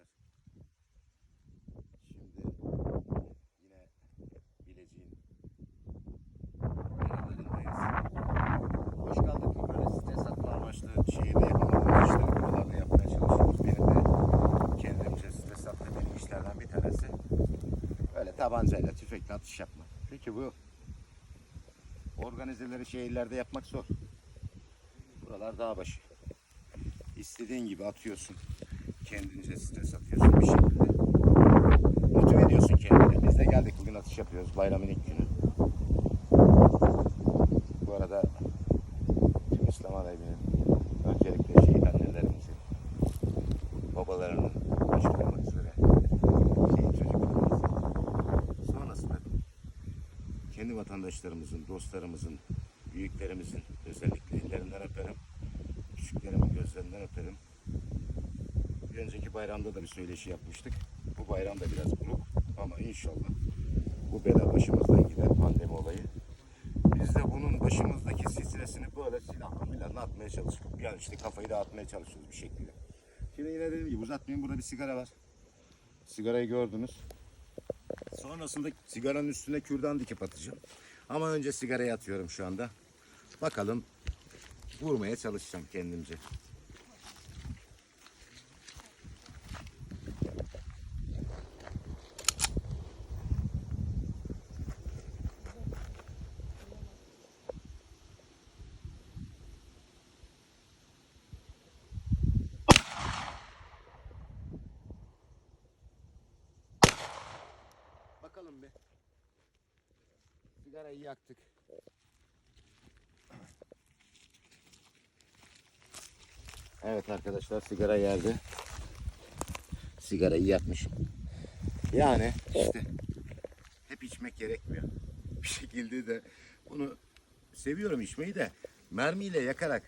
arkadaşlar. Şimdi yine Bilecik'in meralarındayız. Hoş kaldık. Böyle stres atma amaçlı şehirde yapamadığımız işleri buralarda yapmaya çalışıyoruz. Benim de kendimce stres attığım işlerden bir tanesi. Böyle tabancayla, tüfekle atış yapmak. Peki bu organizeleri şehirlerde yapmak zor. Buralar dağ başı. İstediğin gibi atıyorsun. Kendince stres atıyorsun bir şekilde. Motive ediyorsun kendini. Biz de geldik bugün atış yapıyoruz bayramın ilk günü. Bu arada tüm İslam aleminin öncelikle şehit annelerimizin, babalarının başta olmak üzere şehit çocuklarımızın sonrasında kendi vatandaşlarımızın, dostlarımızın, büyüklerimizin özellikle ellerinden öperim. Küçüklerimin gözlerinden öperim. Bir önceki bayramda da bir söyleşi yapmıştık. Bu bayram da biraz buruk ama inşallah bu bela başımızdan gider pandemi olayı. Biz de bunun başımızdaki stresini böyle silahla milahla atmaya çalışıyoruz. Yani işte kafayı dağıtmaya çalışıyoruz bir şekilde. Şimdi yine dediğim gibi uzatmayayım. Burada bir sigara var. Sigarayı gördünüz. Sonrasında sigaranın üstüne kürdan dikip atacağım. Ama önce sigarayı atıyorum şu anda. Bakalım vurmaya çalışacağım kendimce. Bakalım bir. Sigarayı yaktık. Evet arkadaşlar sigara yerde. Sigarayı yakmışım. Yani işte hep içmek gerekmiyor. Bir şekilde de bunu seviyorum içmeyi de mermiyle yakarak